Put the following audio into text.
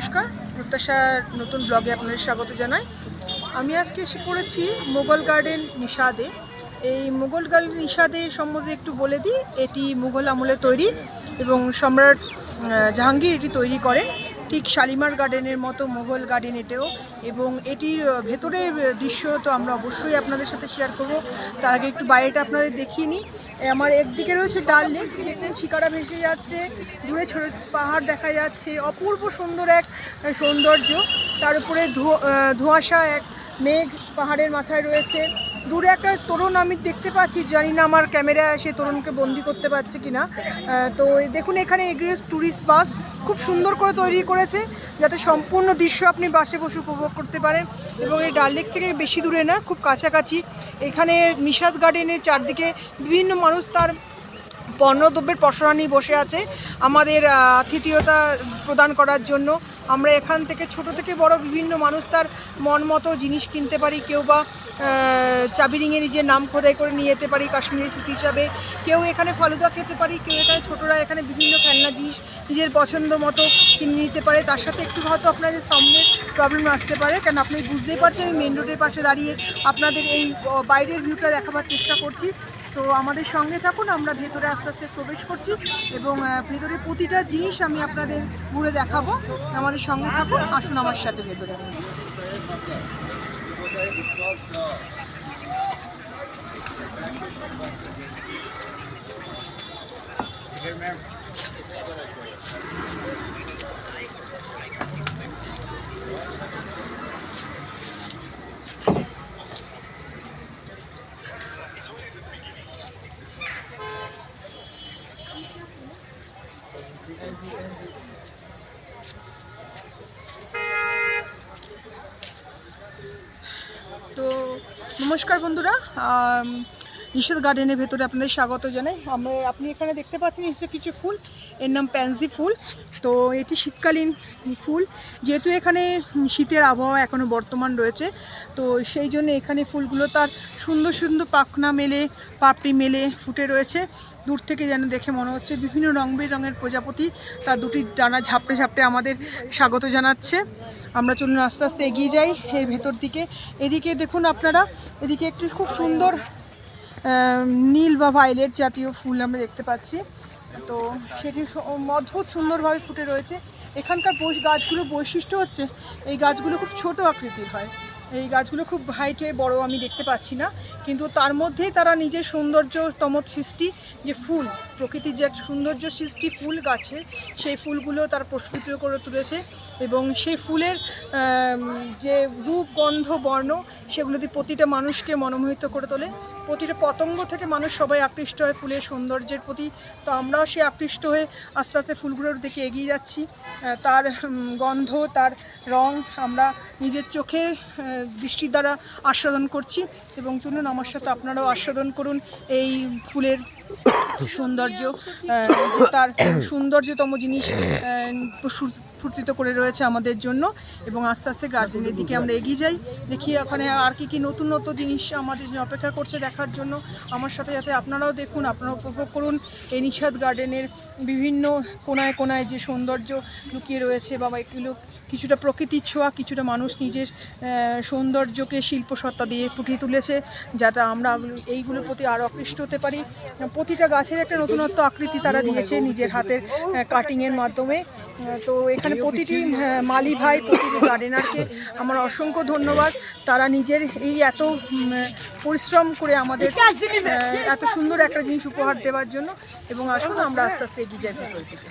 নমস্কার, প্রত্যাশার নতুন ব্লগে আপনাদের স্বাগত জানাই। আমি আজকে এসে পড়েছি মোগল গার্ডেন নিষাদে। এই মোগল গার্ডেন নিষাদে সম্বন্ধে একটু বলে দিই, এটি মুঘল আমলে তৈরি এবং সম্রাট জাহাঙ্গীর এটি তৈরি করেন। ঠিক শালিমার গার্ডেনের মতো মোগল গার্ডেন এটাও এবং এটির আহ, ভেতরের দৃশ্য তো আমরা অবশ্যই আপনাদের সাথে শেয়ার করব। তার আগে একটু বাইরেটা আপনাদের দেখিয়ে নিই। আমার একদিকে রয়েছে ডাল লেক দেখবেন শিকারা ভেসে যাচ্ছে দূরে ছোট পাহাড় দেখা যাচ্ছে অপূর্ব সুন্দর এক সৌন্দর্য। তার উপরে ধোঁয়াশা এক মেঘ পাহাড়ের মাথায় রয়েছে। দূরে একটা তরুণ আমি দেখতে পাচ্ছি, জানি না আমার ক্যামেরা সেই তরুণকে বন্দি করতে পারছে কিনা। না তো দেখুন, এখানে এগ্রিস ট্যুরিস্ট বাস খুব সুন্দর করে তৈরি করেছে, যাতে সম্পূর্ণ দৃশ্য আপনি বাসে বসে উপভোগ করতে পারেন এবং এই ডাল লেক থেকে বেশি দূরে না, খুব কাছাকাছি। এখানে নিষাদ গার্ডেনের চারদিকে বিভিন্ন মানুষ তার পণ্যদ্রব্যের পসরা নিয়ে বসে আছে। আমাদের আতিথেয়তা প্রদান করার জন্য। আমরা এখান থেকে ছোট থেকে বড় বিভিন্ন মানুষ তার মন মতো জিনিস কিনতে পারি। কেউ বা আহ, চাবি রিংয়ে নিজের নাম খোদাই করে নিয়ে যেতে পারি কাশ্মীরি স্মৃতি হিসাবে। কেউ এখানে ফালুদা খেতে পারি কেউ এখানে ছোটরা এখানে বিভিন্ন খেলনা জিনিস নিজের পছন্দ মতো কিনে নিতে পারে। তার সাথে একটু হয়তো আপনাদের সামনে প্রবলেম আসতে পারে কারণ আপনি বুঝতেই পারছেন আমি মেন রোডের পাশে দাঁড়িয়ে আপনাদের এই বাইরের ভিউটা দেখাবার চেষ্টা করছি। তো আমাদের সঙ্গে থাকুন, আমরা ভেতরে আস্তে আস্তে প্রবেশ করছি এবং ভেতরে প্রতিটা জিনিস আমি আপনাদের ঘুরে দেখাবো। আমাদের সঙ্গে থাকুন, আসুন আমার সাথে ভেতরে। তো নমস্কার বন্ধুরা নিষেধ গার্ডেনের ভেতরে আপনাদের স্বাগত জানাই। আমরা আপনি এখানে দেখতে পাচ্ছেন এসে কিছু ফুল। এর নাম প্যান্সি ফুল। তো এটি শীতকালীন ফুল। যেহেতু এখানে শীতের আবহাওয়া এখনও বর্তমান রয়েছে, তো সেই জন্য এখানে ফুলগুলো তার সুন্দর সুন্দর পাখনা মেলে, পাপড়ি মেলে ফুটে রয়েছে। দূর থেকে যেন দেখে মনে হচ্ছে বিভিন্ন রং বেরঙের প্রজাপতি তার দুটি ডানা ঝাপড়ে ঝাপড়ে আমাদের স্বাগত জানাচ্ছে। আমরা চলুন আস্তে আস্তে এগিয়ে যাই এর ভেতর দিকে। এদিকে দেখুন আপনারা, এদিকে একটি খুব সুন্দর নীল বা ভায়োলেট জাতীয় ফুল আমরা দেখতে পাচ্ছি। তো সেটি অদ্ভুত সুন্দরভাবে ফুটে রয়েছে। এখানকার গাছগুলোর বৈশিষ্ট্য হচ্ছে, এই গাছগুলো খুব ছোট আকৃতির হয়। এই গাছগুলো খুব হাইটে বড় আমি দেখতে পাচ্ছি না, কিন্তু তার মধ্যেই তারা নিজের সৌন্দর্যতম সৃষ্টি যে ফুল, প্রকৃতির যে সৌন্দর্য সৃষ্টি ফুল গাছের সেই ফুলগুলো তার প্রস্ফুটিত করে তুলেছে এবং সেই ফুলের যে রূপ, গন্ধ, বর্ণ সেগুলো দিয়ে প্রতিটা মানুষকে মনোমোহিত করে তোলে। প্রতিটা পতঙ্গ থেকে মানুষ সবাই আকৃষ্ট হয় ফুলের সৌন্দর্যের প্রতি। তো আমরাও সে আকৃষ্ট হয়ে আস্তে আস্তে ফুলগুলোর দিকে এগিয়ে যাচ্ছি। তার গন্ধ, তার রং আমরা নিজের চোখে দৃষ্টির দ্বারা আস্বাদন করছি। এবং চলুন আমার সাথে আপনারাও আস্বাদন করুন এই ফুলের সৌন্দর্য। তার সৌন্দর্যতম জিনিস আহ, প্রসু- ফুটিত করে রয়েছে আমাদের জন্য এবং আস্তে আস্তে গার্ডেনের দিকে আমরা এগিয়ে যাই। দেখি ওখানে আর কি কি নতুন নতুন জিনিস আমাদের অপেক্ষা করছে দেখার জন্য। আমার সাথে যাতে আপনারাও দেখুন আপনারা উপভোগ করুন এই নিষাদ গার্ডেনের বিভিন্ন কোনায় কোনায় যে সৌন্দর্য লুকিয়ে রয়েছে বা এগুলো কিছুটা প্রকৃতির ছোঁয়া, কিছুটা মানুষ নিজের সৌন্দর্যকে শিল্পসত্তা দিয়ে ফুটিয়ে তুলেছে, যাতে আমরা এইগুলোর প্রতি আরও আকৃষ্ট হতে পারি। প্রতিটা গাছের একটা নতুনত্ব আকৃতি তারা দিয়েছে নিজের হাতের কাটিংয়ের মাধ্যমে। তো এখানে প্রতিটি মালি ভাই, প্রতিটি গার্ডেনারকে আমার অসংখ্য ধন্যবাদ। তারা নিজের এই এত পরিশ্রম করে আমাদের এত সুন্দর একটা জিনিস উপহার দেওয়ার জন্য। এবং আসুন আমরা আস্তে আস্তে এগিয়ে যাই দিকে।